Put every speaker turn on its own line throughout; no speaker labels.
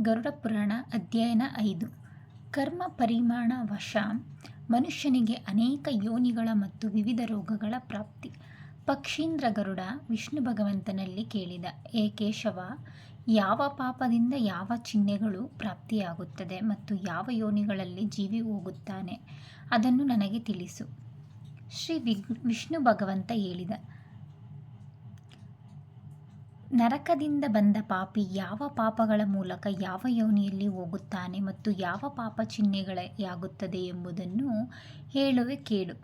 ಗರುಡ ಪುರಾಣ ಅಧ್ಯಯನ ಐದು. ಕರ್ಮ ಪರಿಮಾಣ ವಶ. ಮನುಷ್ಯನಿಗೆ ಅನೇಕ ಯೋನಿಗಳ ಮತ್ತು ವಿವಿಧ ರೋಗಗಳ ಪ್ರಾಪ್ತಿ. ಪಕ್ಷೀಂದ್ರ ಗರುಡ ವಿಷ್ಣು ಭಗವಂತನಲ್ಲಿ ಕೇಳಿದ ಏಕೇಶವ ಕೇಶವ, ಯಾವ ಪಾಪದಿಂದ ಯಾವ ಚಿಹ್ನೆಗಳು ಪ್ರಾಪ್ತಿಯಾಗುತ್ತದೆ ಮತ್ತು ಯಾವ ಯೋನಿಗಳಲ್ಲಿ ಜೀವಿ ಹೋಗುತ್ತಾನೆ? ಅದನ್ನು ನನಗೆ ತಿಳಿಸು. ಶ್ರೀ ವಿಷ್ಣು ಭಗವಂತ ಹೇಳಿದ ನರಕದಿಂದ ಬಂದ ಪಾಪಿ ಯಾವ ಪಾಪಗಳ ಮೂಲಕ ಯಾವ ಯೋನಿಯಲ್ಲಿ ಹೋಗುತ್ತಾನೆ ಮತ್ತು ಯಾವ ಪಾಪ ಚಿಹ್ನೆಗಳಾಗುತ್ತದೆ ಎಂಬುದನ್ನು ಹೇಳುವೆ ಕೇಳು.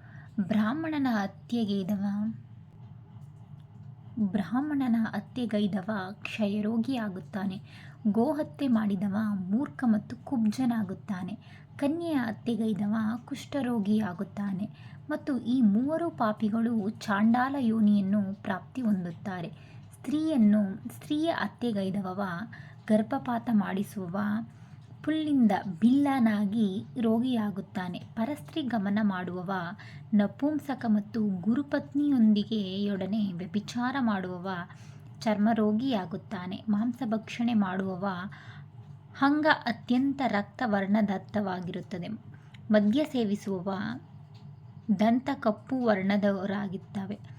ಬ್ರಾಹ್ಮಣನ ಹತ್ಯೆಗೈದವ. ಬ್ರಾಹ್ಮಣನ ಹತ್ಯೆಗೈದವ ಕ್ಷಯರೋಗಿಯಾಗುತ್ತಾನೆ. ಗೋಹತ್ಯೆ ಮಾಡಿದವ ಮೂರ್ಖ ಮತ್ತು ಕುಬ್ಜನಾಗುತ್ತಾನೆ. ಕನ್ಯೆಯ ಹತ್ಯೆಗೈದವ ಕುಷ್ಠರೋಗಿಯಾಗುತ್ತಾನೆ ಮತ್ತು ಈ ಮೂವರು ಪಾಪಿಗಳು ಚಾಂಡಾಲ ಯೋನಿಯನ್ನು ಪ್ರಾಪ್ತಿ ಹೊಂದುತ್ತಾರೆ. ಸ್ತ್ರೀಯನ್ನು, ಸ್ತ್ರೀಯ ಹತ್ಯೆಗೈದವ ಗರ್ಭಪಾತ ಮಾಡಿಸುವವ, ಪುಲ್ಲಿಂದ ಬಿಲ್ಲನಾಗಿ ರೋಗಿಯಾಗುತ್ತಾನೆ. ಪರಸ್ತ್ರೀ ಗಮನ ಮಾಡುವವ, ನಪುಂಸಕ ಮತ್ತು ಗುರುಪತ್ನಿಯೊಂದಿಗೆ ಯೊಡನೆ ವ್ಯಭಿಚಾರ ಮಾಡುವವ, ಚರ್ಮರೋಗಿಯಾಗುತ್ತಾನೆ. ಮಾಂಸಭಕ್ಷಣೆ ಮಾಡುವವ, ಹಂಗ ಅತ್ಯಂತ ರಕ್ತವರ್ಣದತ್ತವಾಗಿರುತ್ತದೆ. ಮದ್ಯ ಸೇವಿಸುವವ ದಂತ ಕಪ್ಪು ವರ್ಣದವರಾಗಿದ್ದಾವೆ.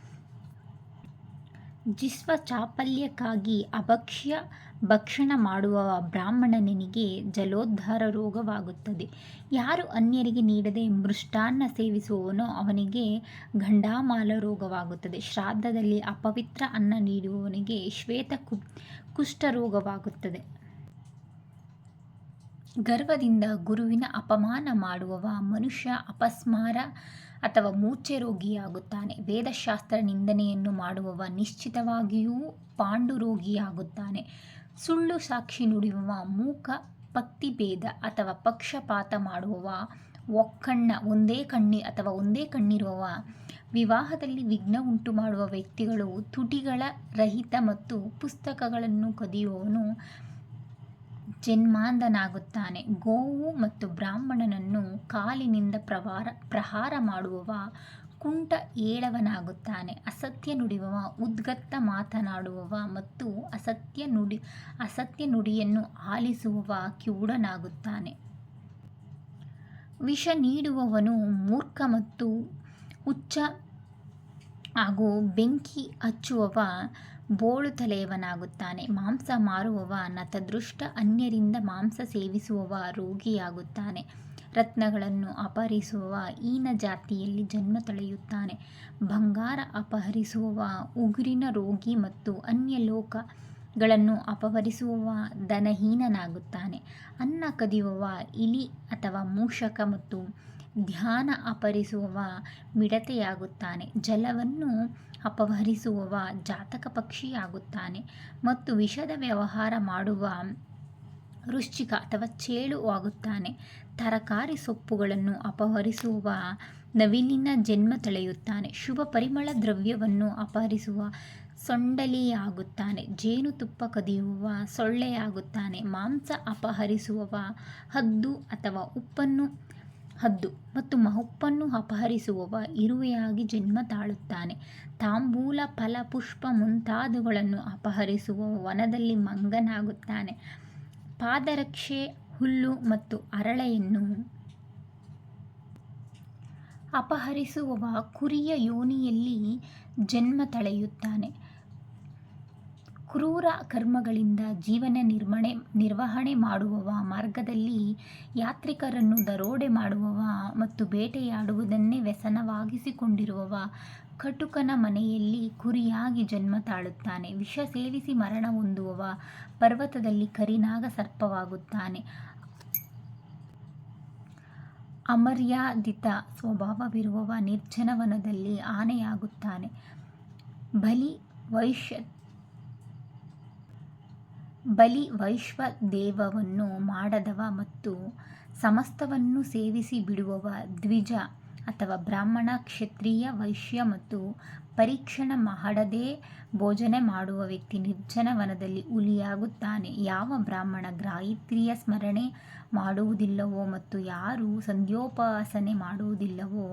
ಜಿಸ್ವ ಚಾಪಲ್ಯಕ್ಕಾಗಿ ಅಭಕ್ಷ್ಯ ಭಕ್ಷಣ ಮಾಡುವ ಬ್ರಾಹ್ಮಣನಿಗೆ ಜಲೋದ್ಧಾರ ರೋಗವಾಗುತ್ತದೆ. ಯಾರು ಅನ್ಯರಿಗೆ ನೀಡದೆ ಮೃಷ್ಟಾನ್ನ ಸೇವಿಸುವವನೋ ಅವನಿಗೆ ಗಂಡಾಮಾಲ ರೋಗವಾಗುತ್ತದೆ. ಶ್ರಾದ್ದದಲ್ಲಿ ಅಪವಿತ್ರ ಅನ್ನ ನೀಡುವವನಿಗೆ ಶ್ವೇತ ಕು ಕುಷ್ಠರೋಗವಾಗುತ್ತದೆ ಗರ್ವದಿಂದ ಗುರುವಿನ ಅಪಮಾನ ಮಾಡುವವ ಮನುಷ್ಯ ಅಪಸ್ಮಾರ ಅಥವಾ ಮೂರ್ಛೆ ರೋಗಿಯಾಗುತ್ತಾನೆ. ವೇದಶಾಸ್ತ್ರ ನಿಂದನೆಯನ್ನು ಮಾಡುವವ ನಿಶ್ಚಿತವಾಗಿಯೂ ಪಾಂಡು ರೋಗಿಯಾಗುತ್ತಾನೆ ಸುಳ್ಳು ಸಾಕ್ಷಿ ನುಡಿಯುವ ಮೂಕ ಪಕ್ತಿಭೇದ ಅಥವಾ ಪಕ್ಷಪಾತ ಮಾಡುವವ, ಒಕ್ಕಣ್ಣ ಒಂದೇ ಕಣ್ಣಿ ಅಥವಾ ಒಂದೇ ಕಣ್ಣಿರುವವ, ವಿವಾಹದಲ್ಲಿ ವಿಘ್ನ ಉಂಟು ಮಾಡುವ ವ್ಯಕ್ತಿಗಳು ತುಟಿಗಳ ರಹಿತ ಮತ್ತು ಪುಸ್ತಕಗಳನ್ನು ಕದಿಯುವವನು ಜನ್ಮಾಂಧನಾಗುತ್ತಾನೆ ಗೋವು ಮತ್ತು ಬ್ರಾಹ್ಮಣನನ್ನು ಕಾಲಿನಿಂದ ಪ್ರವಾರ, ಪ್ರಹಾರ ಮಾಡುವವ ಕುಂಟ ಏಳವನಾಗುತ್ತಾನೆ. ಅಸತ್ಯ ನುಡಿಯುವವ ಉದ್ಗತ್ತ ಮಾತನಾಡುವವ ಮತ್ತು ಅಸತ್ಯ ನುಡಿ, ಅಸತ್ಯ ನುಡಿಯನ್ನು ಆಲಿಸುವವ ಕಿವುಡನಾಗುತ್ತಾನೆ ವಿಷ ನೀಡುವವನು ಮೂರ್ಖ ಮತ್ತು ಹುಚ್ಚ ಹಾಗೂ ಬೆಂಕಿ ಹಚ್ಚುವವ ಬೋಳು ತಲೆಯವನಾಗುತ್ತಾನೆ. ಮಾಂಸ ಮಾರುವವ ನತದೃಷ್ಟ ಅನ್ಯರಿಂದ ಮಾಂಸ ಸೇವಿಸುವವ ರೋಗಿಯಾಗುತ್ತಾನೆ. ರತ್ನಗಳನ್ನು ಅಪಹರಿಸುವವ ಈನ ಜಾತಿಯಲ್ಲಿ ಜನ್ಮ ತಳೆಯುತ್ತಾನೆ. ಬಂಗಾರ ಅಪಹರಿಸುವವ ಉಗುರಿನ ರೋಗಿ ಮತ್ತು ಅನ್ಯ ಲೋಕಗಳನ್ನು ಅಪಹರಿಸುವವ ಧನಹೀನನಾಗುತ್ತಾನೆ. ಅನ್ನ ಕದಿಯುವವ ಇಲಿ ಅಥವಾ ಮೂಷಕ ಮತ್ತು ಧ್ಯಾನ ಅಪಹರಿಸುವವ ಮಿಡತೆಯಾಗುತ್ತಾನೆ. ಜಲವನ್ನು ಅಪಹರಿಸುವವ ಜಾತಕ ಪಕ್ಷಿಯಾಗುತ್ತಾನೆ ಮತ್ತು ವಿಷದ ವ್ಯವಹಾರ ಮಾಡುವ ವೃಶ್ಚಿಕ ಅಥವಾ ಚೇಳು ಆಗುತ್ತಾನೆ. ತರಕಾರಿ ಸೊಪ್ಪುಗಳನ್ನು ಅಪಹರಿಸುವ ನವಿಲಿನ ಜನ್ಮ ತಳೆಯುತ್ತಾನೆ. ಶುಭ ಪರಿಮಳ ದ್ರವ್ಯವನ್ನು ಅಪಹರಿಸುವ ಸೊಂಡಲಿಯಾಗುತ್ತಾನೆ. ಜೇನುತುಪ್ಪ ಕದಿಯುವ ಸೊಳ್ಳೆಯಾಗುತ್ತಾನೆ. ಮಾಂಸ ಅಪಹರಿಸುವವ ಹದ್ದು ಅಥವಾ ಉಪ್ಪನ್ನು ಹದ್ದು ಮತ್ತು ಮಹುಪ್ಪನ್ನು ಅಪಹರಿಸುವವ ಇರುವೆಯಾಗಿ ಜನ್ಮ ತಾಳುತ್ತಾನೆ. ತಾಂಬೂಲ ಫಲ ಪುಷ್ಪ ಮುಂತಾದವುಗಳನ್ನು ಅಪಹರಿಸುವ ವನದಲ್ಲಿ ಮಂಗನಾಗುತ್ತಾನೆ. ಪಾದರಕ್ಷೆ, ಹುಲ್ಲು ಮತ್ತು ಅರಳೆಯನ್ನು ಅಪಹರಿಸುವವ ಕುರಿಯ ಯೋನಿಯಲ್ಲಿ ಜನ್ಮ ತಳೆಯುತ್ತಾನೆ. ಕ್ರೂರ ಕರ್ಮಗಳಿಂದ ಜೀವನ ನಿರ್ಮಣೆ, ನಿರ್ವಹಣೆ ಮಾಡುವವ, ಮಾರ್ಗದಲ್ಲಿ ಯಾತ್ರಿಕರನ್ನು ದರೋಡೆ ಮಾಡುವವ ಮತ್ತು ಬೇಟೆಯಾಡುವುದನ್ನೇ ವ್ಯಸನವಾಗಿಸಿಕೊಂಡಿರುವವ ಕಟುಕನ ಮನೆಯಲ್ಲಿ ಕುರಿಯಾಗಿ ಜನ್ಮ ತಾಳುತ್ತಾನೆ. ವಿಷ ಸೇವಿಸಿ ಮರಣ ಹೊಂದುವವ ಪರ್ವತದಲ್ಲಿ ಕರಿನಾಗ ಸರ್ಪವಾಗುತ್ತಾನೆ. ಅಮರ್ಯಾದಿತ ಸ್ವಭಾವವಿರುವವ ನಿರ್ಜನವನದಲ್ಲಿ ಆನೆಯಾಗುತ್ತಾನೆ. ಬಲಿ ವೈಶ್ಯ ಬಲಿ ವೈಶ್ವ ದೇವವನ್ನು ಮಾಡದವ ಮತ್ತು ಸಮಸ್ತವನ್ನು ಸೇವಿಸಿ ಬಿಡುವವ ದ್ವಿಜ ಅಥವಾ ಬ್ರಾಹ್ಮಣ ಕ್ಷತ್ರಿಯ ವೈಶ್ಯ ಮತ್ತು ಪರೀಕ್ಷಣ ಮಾಡದೇ ಭೋಜನೆ ಮಾಡುವ ವ್ಯಕ್ತಿ ನಿರ್ಜನ ವನದಲ್ಲಿ ಹುಲಿಯಾಗುತ್ತಾನೆ. ಯಾವ ಬ್ರಾಹ್ಮಣ ಗಾಯತ್ರಿಯ ಸ್ಮರಣೆ ಮಾಡುವುದಿಲ್ಲವೋ ಮತ್ತು ಯಾರು ಸಂಧ್ಯೋಪಾಸನೆ ಮಾಡುವುದಿಲ್ಲವೋ,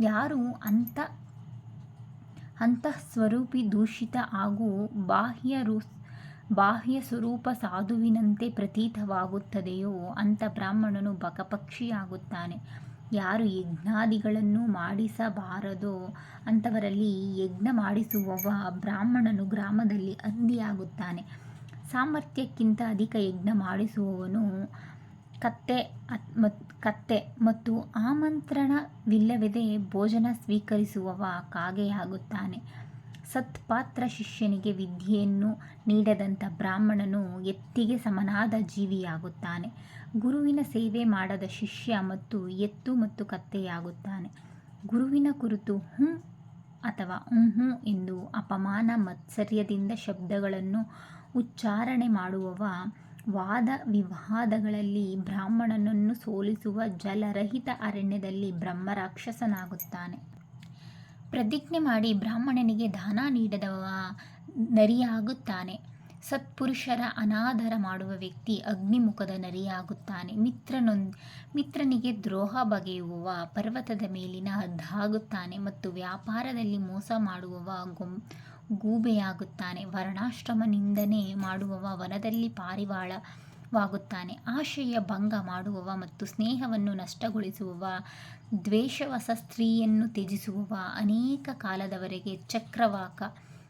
ಯಾರು ಅಂತ ಅಂತಃಸ್ವರೂಪಿ ದೂಷಿತ ಹಾಗೂ ಬಾಹ್ಯ ರು ಬಾಹ್ಯ ಸ್ವರೂಪ ಸಾಧುವಿನಂತೆ ಪ್ರತೀತವಾಗುತ್ತದೆಯೋ ಅಂಥ ಬ್ರಾಹ್ಮಣನು ಬಕಪಕ್ಷಿಯಾಗುತ್ತಾನೆ. ಯಾರು ಯಜ್ಞಾದಿಗಳನ್ನು ಮಾಡಿಸಬಾರದೋ ಅಂಥವರಲ್ಲಿ ಯಜ್ಞ ಮಾಡಿಸುವವ ಬ್ರಾಹ್ಮಣನು ಗ್ರಾಮದಲ್ಲಿ ಅಂದಿಯಾಗುತ್ತಾನೆ. ಸಾಮರ್ಥ್ಯಕ್ಕಿಂತ ಅಧಿಕ ಯಜ್ಞ ಮಾಡಿಸುವವನು ಕತ್ತೆ ಕತ್ತೆ ಮತ್ತು ಆಮಂತ್ರಣವಿಲ್ಲವೆದೇ ಭೋಜನ ಸ್ವೀಕರಿಸುವವ ಕಾಗೆಯಾಗುತ್ತಾನೆ. ಸತ್ಪಾತ್ರ ಶಿಷ್ಯನಿಗೆ ವಿದ್ಯೆಯನ್ನು ನೀಡದಂಥ ಬ್ರಾಹ್ಮಣನು ಎತ್ತಿಗೆ ಸಮನಾದ ಜೀವಿಯಾಗುತ್ತಾನೆ. ಗುರುವಿನ ಸೇವೆ ಮಾಡದ ಶಿಷ್ಯ ಮತ್ತು ಎತ್ತು ಮತ್ತು ಕತ್ತೆಯಾಗುತ್ತಾನೆ. ಗುರುವಿನ ಕುರಿತು ಹ್ಞೂ ಅಥವಾ ಹ್ಞೂ ಎಂದು ಅಪಮಾನ ಮತ್ಸರ್ಯದಿಂದ ಶಬ್ದಗಳನ್ನು ಉಚ್ಚಾರಣೆ ಮಾಡುವವ ವಾದ ವಿವಾದಗಳಲ್ಲಿ ಬ್ರಾಹ್ಮಣನನ್ನು ಸೋಲಿಸುವ ಜಲರಹಿತ ಅರಣ್ಯದಲ್ಲಿ ಬ್ರಹ್ಮರಾಕ್ಷಸನಾಗುತ್ತಾನೆ. ಪ್ರತಿಜ್ಞೆ ಮಾಡಿ ಬ್ರಾಹ್ಮಣನಿಗೆ ದಾನ ನೀಡದವ, ನರಿಯಾಗುತ್ತಾನೆ. ಸತ್ಪುರುಷರ ಅನಾದರ ಮಾಡುವ ವ್ಯಕ್ತಿ ಅಗ್ನಿಮುಖದ ನರಿಯಾಗುತ್ತಾನೆ. ಮಿತ್ರನೊಂದ್, ಮಿತ್ರನಿಗೆ ದ್ರೋಹ ಬಗೆಯುವವ, ಪರ್ವತದ ಮೇಲಿನ ಹದ್ದಾಗುತ್ತಾನೆ ಮತ್ತು ವ್ಯಾಪಾರದಲ್ಲಿ ಮೋಸ ಮಾಡುವವ ಗೊಂ, ಗೂಬೆಯಾಗುತ್ತಾನೆ. ವರ್ಣಾಶ್ರಮ ನಿಂದನೆ ಮಾಡುವವ ವನದಲ್ಲಿ ಪಾರಿವಾಳವಾಗುತ್ತಾನೆ ಆಶಯ ಭಂಗ ಮಾಡುವವ ಮತ್ತು ಸ್ನೇಹವನ್ನು ನಷ್ಟಗೊಳಿಸುವವ ದ್ವೇಷವಸ ಸ್ತ್ರೀಯನ್ನು ತ್ಯಜಿಸುವವ ಅನೇಕ ಕಾಲದವರೆಗೆ ಚಕ್ರವಾಕ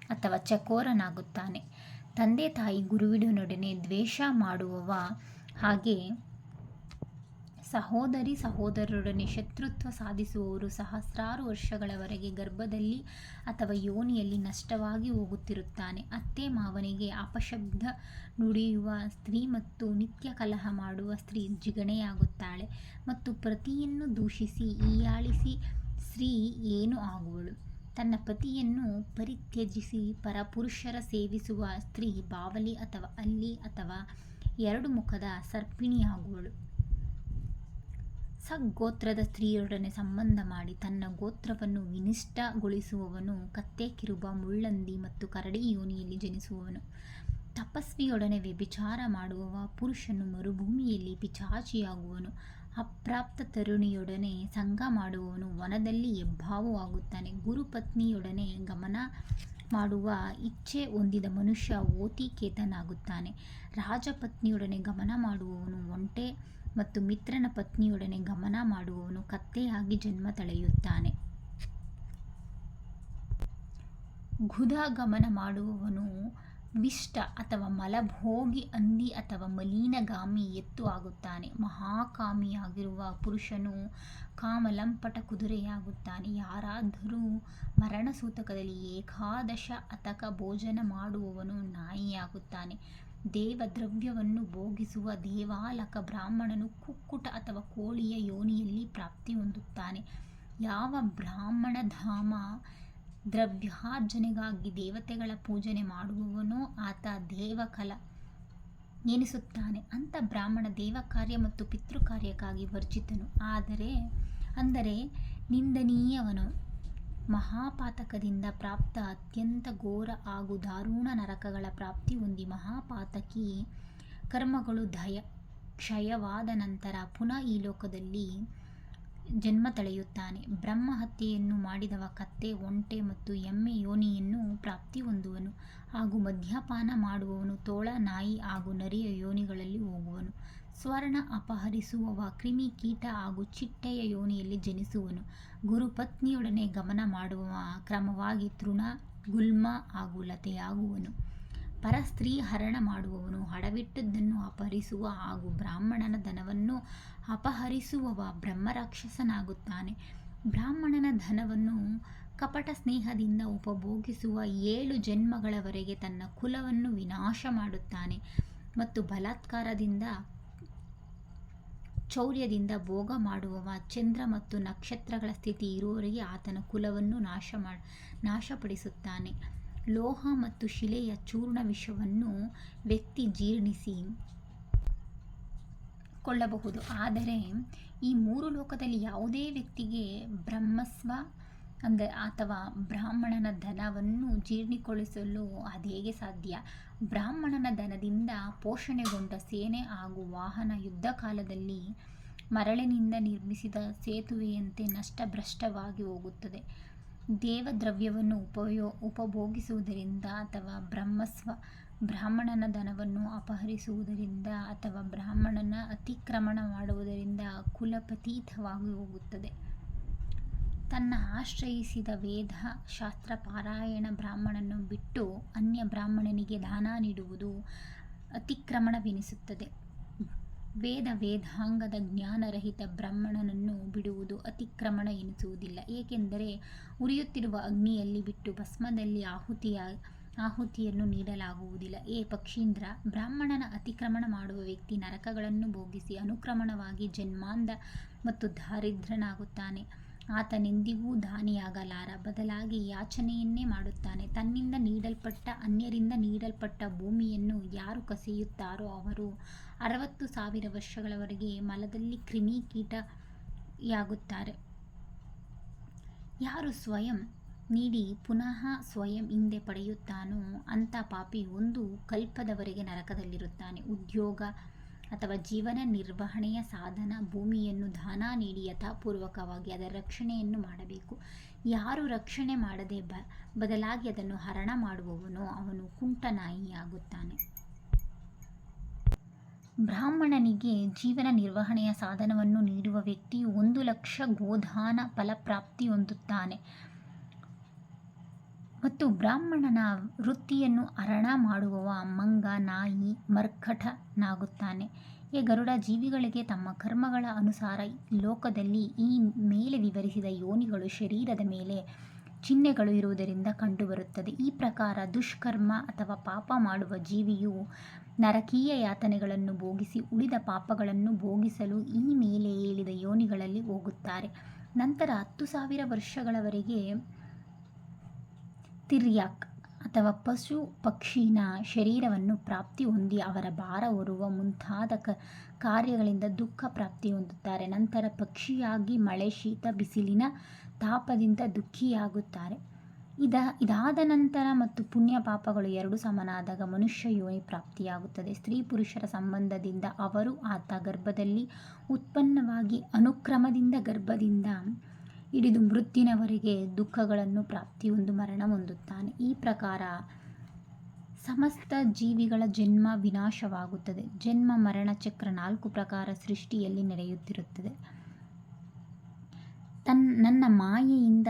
ಅಥವಾ ಚಕೋರನಾಗುತ್ತಾನೆ. ತಂದೆ ತಾಯಿ ಗುರುವಿಡನೊಡನೆ ದ್ವೇಷ ಮಾಡುವವ ಹಾಗೆ ಸಹೋದರಿ ಸಹೋದರರೊಡನೆ ಶತ್ರುತ್ವ ಸಾಧಿಸುವವರು ಸಹಸ್ರಾರು ವರ್ಷಗಳವರೆಗೆ ಗರ್ಭದಲ್ಲಿ ಅಥವಾ ಯೋನಿಯಲ್ಲಿ ನಷ್ಟವಾಗಿ ಹೋಗುತ್ತಿರುತ್ತಾನೆ. ಅತ್ತೆ ಮಾವನಿಗೆ ಅಪಶಬ್ದ ನುಡಿಯುವ ಸ್ತ್ರೀ ಮತ್ತು ನಿತ್ಯ ಕಲಹ ಮಾಡುವ ಸ್ತ್ರೀ ಜಿಗಣೆಯಾಗುತ್ತಾಳೆ ಮತ್ತು ಪ್ರತಿಯನ್ನು ದೂಷಿಸಿ ಈಯಾಳಿಸಿ ಸ್ತ್ರೀ ಏನು ಆಗುವಳು? ತನ್ನ ಪತಿಯನ್ನು ಪರಿತ್ಯಜಿಸಿ ಪರಪುರುಷರ ಸೇವಿಸುವ ಸ್ತ್ರೀ ಬಾವಲಿ ಅಥವಾ ಅಲ್ಲಿ ಅಥವಾ ಎರಡು ಮುಖದ ಸರ್ಪಿಣಿಯಾಗುವಳು. ಸಗೋತ್ರದ ಸ್ತ್ರೀಯರೊಡನೆ ಸಂಬಂಧ ಮಾಡಿ ತನ್ನ ಗೋತ್ರವನ್ನು ವಿನಿಷ್ಠಗೊಳಿಸುವವನು, ಕತ್ತೆ, ಕಿರುಬ, ಮುಳ್ಳಂದಿ ಮತ್ತು ಕರಡಿ ಯೋನಿಯಲ್ಲಿ ಜನಿಸುವವನು. ತಪಸ್ವಿಯೊಡನೆ ವ್ಯಭಿಚಾರ ಮಾಡುವವ, ಪುರುಷನು ಮರುಭೂಮಿಯಲ್ಲಿ ಪಿಚಾಚಿಯಾಗುವನು ಅಪ್ರಾಪ್ತ ತರುಣಿಯೊಡನೆ ಸಂಘ ಮಾಡುವವನು ವನದಲ್ಲಿ ಹೆಬ್ಬಾವವಾಗುತ್ತಾನೆ ಗುರುಪತ್ನಿಯೊಡನೆ ಗಮನ ಮಾಡುವ ಇಚ್ಛೆ ಹೊಂದಿದ ಮನುಷ್ಯ ಓತಿಕೇತನಾಗುತ್ತಾನೆ. ರಾಜಪತ್ನಿಯೊಡನೆ ಗಮನ ಮಾಡುವವನು ಒಂಟೆ ಮತ್ತು ಮಿತ್ರನ ಪತ್ನಿಯೊಡನೆ ಗಮನ ಮಾಡುವವನು ಕತ್ತೆಯಾಗಿ ಜನ್ಮ ತಳೆಯುತ್ತಾನೆ. ಗಮನ ಮಾಡುವವನು ವಿಷ್ಟ ಅಥವಾ ಮಲಭೋಗಿ ಅಂದಿ ಅಥವಾ ಮಲೀನಗಾಮಿ ಎತ್ತು ಆಗುತ್ತಾನೆ. ಮಹಾಕಾಮಿಯಾಗಿರುವ ಪುರುಷನು ಕಾಮಲಂಪಟ ಕುದುರೆಯಾಗುತ್ತಾನೆ. ಯಾರಾದರೂ ಮರಣಸೂತಕದಲ್ಲಿ ಏಕಾದಶ ಅತಕ ಭೋಜನ ಮಾಡುವವನು ನಾಯಿಯಾಗುತ್ತಾನೆ. ದೇವದ್ರವ್ಯವನ್ನು ಭೋಗಿಸುವ ದೇವಾಲಕ ಬ್ರಾಹ್ಮಣನು ಕುಕ್ಕುಟ ಅಥವಾ ಕೋಳಿಯ ಯೋನಿಯಲ್ಲಿ ಪ್ರಾಪ್ತಿ ಹೊಂದುತ್ತಾನೆ. ಯಾವ ಬ್ರಾಹ್ಮಣ ಧಾಮ ದ್ರವ್ಯಾರ್ಜನೆಗಾಗಿ ದೇವತೆಗಳ ಪೂಜನೆ ಮಾಡುವವನೋ ಆತ ದೇವಕಲ ಎನಿಸುತ್ತಾನೆ. ಅಂಥ ಬ್ರಾಹ್ಮಣ ದೇವ ಕಾರ್ಯ ಮತ್ತು ಪಿತೃಕಾರ್ಯಕ್ಕಾಗಿ ವರ್ಜಿತನು. ಆದರೆ, ಅಂದರೆ ನಿಂದನೀಯವನು. ಮಹಾಪಾತಕದಿಂದ ಪ್ರಾಪ್ತ ಅತ್ಯಂತ ಘೋರ ಹಾಗೂ ದಾರುಣ ನರಕಗಳ ಪ್ರಾಪ್ತಿ ಹೊಂದಿ ಮಹಾಪಾತಕಿ ಕರ್ಮಗಳು ದಯ ಕ್ಷಯವಾದ ನಂತರ ಪುನಃ ಈ ಲೋಕದಲ್ಲಿ ಜನ್ಮ ತಳೆಯುತ್ತಾನೆ. ಬ್ರಹ್ಮ ಹತ್ಯೆಯನ್ನು ಮಾಡಿದವ ಕತ್ತೆ, ಒಂಟೆ ಮತ್ತು ಎಮ್ಮೆ ಯೋನಿಯನ್ನು ಪ್ರಾಪ್ತಿ ಹೊಂದುವನು ಹಾಗೂ ಮದ್ಯಪಾನ ಮಾಡುವವನು ತೋಳ, ನಾಯಿ ಹಾಗೂ ನರಿಯ ಯೋನಿಗಳಲ್ಲಿ ಹೋಗುವನು. ಸ್ವರ್ಣ ಅಪಹರಿಸುವವ ಕ್ರಿಮಿ ಕೀಟ ಹಾಗೂ ಚಿಟ್ಟೆಯ ಯೋನಿಯಲ್ಲಿ ಜನಿಸುವನು. ಗುರುಪತ್ನಿಯೊಡನೆ ಗಮನ ಮಾಡುವ ಕ್ರಮವಾಗಿ ತೃಣ, ಗುಲ್ಮ ಹಾಗೂ ಲತೆಯಾಗುವನು. ಪರಸ್ತ್ರೀ ಹರಣ ಮಾಡುವವನು ಹಡವಿಟ್ಟದ್ದನ್ನು ಅಪಹರಿಸುವ ಹಾಗೂ ಬ್ರಾಹ್ಮಣನ ಧನವನ್ನು ಅಪಹರಿಸುವವ ಬ್ರಹ್ಮರಾಕ್ಷಸನಾಗುತ್ತಾನೆ. ಬ್ರಾಹ್ಮಣನ ಧನವನ್ನು ಕಪಟ ಸ್ನೇಹದಿಂದ ಉಪಭೋಗಿಸುವ ಏಳು ಜನ್ಮಗಳವರೆಗೆ ತನ್ನ ಕುಲವನ್ನು ವಿನಾಶ ಮಾಡುತ್ತಾನೆ ಮತ್ತು ಬಲಾತ್ಕಾರದಿಂದ ಚೌರ್ಯದಿಂದ ಭೋಗ ಮಾಡುವವ, ಚಂದ್ರ ಮತ್ತು ನಕ್ಷತ್ರಗಳ ಸ್ಥಿತಿ ಇರುವವರಿಗೆ ಆತನ ಕುಲವನ್ನು ನಾಶ ಮಾ ನಾಶಪಡಿಸುತ್ತಾನೆ. ಲೋಹ ಮತ್ತು ಶಿಲೆಯ ಚೂರ್ಣ ವಿಷವನ್ನು ವ್ಯಕ್ತಿ ಜೀರ್ಣಿಸಿ ಕೊಳ್ಳಬಹುದು. ಆದರೆ ಈ ಮೂರು ಲೋಕದಲ್ಲಿ ಯಾವುದೇ ವ್ಯಕ್ತಿಗೆ ಬ್ರಹ್ಮಸ್ವ ಅಂದರೆ ಅಥವಾ ಬ್ರಾಹ್ಮಣನ ಧನವನ್ನು ಅದು ಅದೇಗೆ ಸಾಧ್ಯ? ಬ್ರಾಹ್ಮಣನ ಧನದಿಂದ ಪೋಷಣೆಗೊಂಡ ಸೇನೆ ಹಾಗೂ ವಾಹನ ಯುದ್ಧ ಕಾಲದಲ್ಲಿ ಮರಳಿನಿಂದ ನಿರ್ಮಿಸಿದ ಸೇತುವೆಯಂತೆ ನಷ್ಟಭ್ರಷ್ಟವಾಗಿ ಹೋಗುತ್ತದೆ. ದೇವದ್ರವ್ಯವನ್ನು ಉಪಯೋ, ಉಪಭೋಗಿಸುವುದರಿಂದ ಅಥವಾ ಬ್ರಹ್ಮಸ್ವ, ಬ್ರಾಹ್ಮಣನ ಧನವನ್ನು ಅಪಹರಿಸುವುದರಿಂದ ಅಥವಾ ಬ್ರಾಹ್ಮಣನ ಅತಿಕ್ರಮಣ ಮಾಡುವುದರಿಂದ ಕುಲಪತೀತವಾಗಿ ಹೋಗುತ್ತದೆ. ತನ್ನ ಆಶ್ರಯಿಸಿದ ವೇದ ಶಾಸ್ತ್ರ ಪಾರಾಯಣ ಬ್ರಾಹ್ಮಣನನ್ನು ಬಿಟ್ಟು ಅನ್ಯ ಬ್ರಾಹ್ಮಣನಿಗೆ ದಾನ ನೀಡುವುದು ಅತಿಕ್ರಮಣವೆನಿಸುತ್ತದೆ. ವೇದ ವೇದಾಂಗದ ಜ್ಞಾನರಹಿತ ಬ್ರಾಹ್ಮಣನನ್ನು ಬಿಡುವುದು ಅತಿಕ್ರಮಣ ಎನಿಸುವುದಿಲ್ಲ ಏಕೆಂದರೆ ಉರಿಯುತ್ತಿರುವ ಅಗ್ನಿಯಲ್ಲಿ ಬಿಟ್ಟು ಭಸ್ಮದಲ್ಲಿ ಆಹುತಿಯ ಆಹುತಿಯನ್ನು ನೀಡಲಾಗುವುದಿಲ್ಲ. ಏ ಪಕ್ಷೀಂದ್ರ, ಬ್ರಾಹ್ಮಣನ ಅತಿಕ್ರಮಣ ಮಾಡುವ ವ್ಯಕ್ತಿ ನರಕಗಳನ್ನು ಭೋಗಿಸಿ ಅನುಕ್ರಮಣವಾಗಿ ಜನ್ಮಾಂಧ ಮತ್ತು ದಾರಿದ್ರ್ಯನಾಗುತ್ತಾನೆ. ಆತನೆಂದಿಗೂ ದಾನಿಯಾಗಲಾರ. ಬದಲಾಗಿ ಯಾಚನೆಯನ್ನೇ ಮಾಡುತ್ತಾನೆ. ತನ್ನಿಂದ ನೀಡಲ್ಪಟ್ಟ, ಅನ್ಯರಿಂದ ನೀಡಲ್ಪಟ್ಟ ಭೂಮಿಯನ್ನು ಯಾರು ಕಸಿಯುತ್ತಾರೋ ಅವರು ಅರವತ್ತು ಸಾವಿರ ವರ್ಷಗಳವರೆಗೆ ಮಲದಲ್ಲಿ ಕ್ರಿಮಿಕೀಟಯಾಗುತ್ತಾರೆ. ಯಾರು ಸ್ವಯಂ ನೀಡಿ ಪುನಃ ಸ್ವಯಂ ಹಿಂದೆ ಪಡೆಯುತ್ತಾನೋ ಅಂಥ ಪಾಪಿ ಒಂದು ಕಲ್ಪದವರೆಗೆ ನರಕದಲ್ಲಿರುತ್ತಾನೆ. ಉದ್ಯೋಗ ಅಥವಾ ಜೀವನ ನಿರ್ವಹಣೆಯ ಸಾಧನ, ಭೂಮಿಯನ್ನು ದಾನ ನೀಡಿ ಯಥಾಪೂರ್ವಕವಾಗಿ ಅದರ ರಕ್ಷಣೆಯನ್ನು ಮಾಡಬೇಕು. ಯಾರು ರಕ್ಷಣೆ ಮಾಡದೆ ಬ, ಬದಲಾಗಿ ಅದನ್ನು ಹರಣ ಮಾಡುವವನು ಅವನು ಕುಂಟನಾಯಿಯಾಗುತ್ತಾನೆ. ಬ್ರಾಹ್ಮಣನಿಗೆ ಜೀವನ ನಿರ್ವಹಣೆಯ ಸಾಧನವನ್ನು ನೀಡುವ ವ್ಯಕ್ತಿಯು ಒಂದು ಲಕ್ಷ ಗೋಧಾನ ಫಲಪ್ರಾಪ್ತಿ ಹೊಂದುತ್ತಾನೆ. ಮತ್ತು ಬ್ರಾಹ್ಮಣನ ವೃತ್ತಿಯನ್ನು ಹರಣ ಮಾಡುವವ ಮಂಗ, ನಾಯಿ, ಮರ್ಕಟನಾಗುತ್ತಾನೆ. ಈ ಗರುಡ, ಜೀವಿಗಳಿಗೆ ತಮ್ಮ ಕರ್ಮಗಳ ಅನುಸಾರ ಲೋಕದಲ್ಲಿ ಈ ಮೇಲೆ ವಿವರಿಸಿದ ಯೋನಿಗಳು ಶರೀರದ ಮೇಲೆ ಚಿಹ್ನೆಗಳು ಇರುವುದರಿಂದ ಕಂಡುಬರುತ್ತದೆ. ಈ ಪ್ರಕಾರ ದುಷ್ಕರ್ಮ ಅಥವಾ ಪಾಪ ಮಾಡುವ ಜೀವಿಯು ನರಕೀಯ ಯಾತನೆಗಳನ್ನು ಭೋಗಿಸಿ ಉಳಿದ ಪಾಪಗಳನ್ನು ಭೋಗಿಸಲು ಈ ಮೇಲೆ ಹೇಳಿದ ಯೋನಿಗಳಲ್ಲಿ ಹೋಗುತ್ತಾರೆ. ನಂತರ ಹತ್ತು ಸಾವಿರ ವರ್ಷಗಳವರೆಗೆ ತಿರ್ಯಾಕ್ ಅಥವಾ ಪಶು ಪಕ್ಷಿನ ಶರೀರವನ್ನು ಪ್ರಾಪ್ತಿ ಹೊಂದಿ ಅವರ ಭಾರ ಹೊರುವ ಮುಂತಾದ ಕ ಕಾರ್ಯಗಳಿಂದ ದುಃಖ ಪ್ರಾಪ್ತಿ ಹೊಂದುತ್ತಾರೆ. ನಂತರ ಪಕ್ಷಿಯಾಗಿ ಮಳೆ, ಶೀತ, ಬಿಸಿಲಿನ ತಾಪದಿಂದ ದುಃಖಿಯಾಗುತ್ತಾರೆ. ಇದ, ಇದಾದ ನಂತರ ಮತ್ತು ಪುಣ್ಯ ಪಾಪಗಳು ಎರಡು ಸಮನಾದಾಗ ಮನುಷ್ಯ ಯೋನಿ ಪ್ರಾಪ್ತಿಯಾಗುತ್ತದೆ. ಸ್ತ್ರೀ ಪುರುಷರ ಸಂಬಂಧದಿಂದ ಅವರು ಆತ ಗರ್ಭದಲ್ಲಿ ಉತ್ಪನ್ನವಾಗಿ ಅನುಕ್ರಮದಿಂದ ಗರ್ಭದಿಂದ ಹಿಡಿದು ಮೃತ್ತಿನವರೆಗೆ ದುಃಖಗಳನ್ನು ಪ್ರಾಪ್ತಿ ಹೊಂದು ಮರಣ ಹೊಂದುತ್ತಾನೆ. ಈ ಪ್ರಕಾರ ಸಮಸ್ತ ಜೀವಿಗಳ ಜನ್ಮ ವಿನಾಶವಾಗುತ್ತದೆ. ಜನ್ಮ, ಮರಣ ಚಕ್ರ ನಾಲ್ಕು ಪ್ರಕಾರ ಸೃಷ್ಟಿಯಲ್ಲಿ ನಡೆಯುತ್ತಿರುತ್ತದೆ. ತನ್, ನನ್ನ ಮಾಯೆಯಿಂದ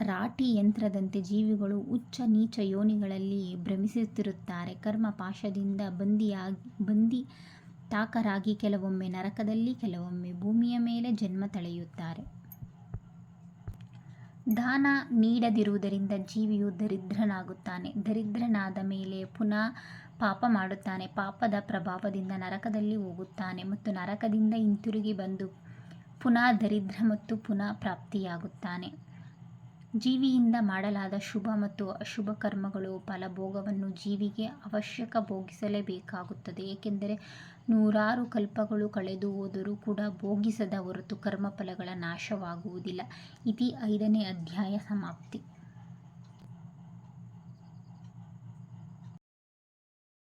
ರಾಟಿ ಯಂತ್ರದಂತೆ ಜೀವಿಗಳು ಉಚ್ಚ ನೀಚ ಯೋನಿಗಳಲ್ಲಿ ಭ್ರಮಿಸುತ್ತಿರುತ್ತಾರೆ. ಕರ್ಮ ಪಾಶದಿಂದ ಬಂದಿಯಾಗಿ, ಬಂದಿ ತಾಕರಾಗಿ ಕೆಲವೊಮ್ಮೆ ನರಕದಲ್ಲಿ, ಕೆಲವೊಮ್ಮೆ ಭೂಮಿಯ ಮೇಲೆ ಜನ್ಮ ತಳೆಯುತ್ತಾರೆ. ದಾನ ನೀಡದಿರುವುದರಿಂದ ಜೀವಿಯು ದರಿದ್ರನಾಗುತ್ತಾನೆ. ದರಿದ್ರನಾದ ಮೇಲೆ ಪುನಃ ಪಾಪ ಮಾಡುತ್ತಾನೆ. ಪಾಪದ ಪ್ರಭಾವದಿಂದ ನರಕದಲ್ಲಿ ಹೋಗುತ್ತಾನೆ ಮತ್ತು ನರಕದಿಂದ ಹಿಂತಿರುಗಿ ಬಂದು ಪುನಃ ದರಿದ್ರ ಮತ್ತು ಪುನಃ ಪ್ರಾಪ್ತಿಯಾಗುತ್ತಾನೆ. ಜೀವಿಯಿಂದ ಮಾಡಲಾದ ಶುಭ ಮತ್ತು ಅಶುಭ ಕರ್ಮಗಳು ಫಲಭೋಗವನ್ನು ಜೀವಿಗೆ ಅವಶ್ಯಕ ಭೋಗಿಸಲೇಬೇಕಾಗುತ್ತದೆ. ಏಕೆಂದರೆ ನೂರಾರು ಕಲ್ಪಗಳು ಕಳೆದು ಹೋದರೂ ಕೂಡ ಭೋಗಿಸದ ಹೊರತು ಕರ್ಮಫಲಗಳ ನಾಶವಾಗುವುದಿಲ್ಲ. ಇತಿ ಐದನೇ ಅಧ್ಯಾಯ ಸಮಾಪ್ತಿ.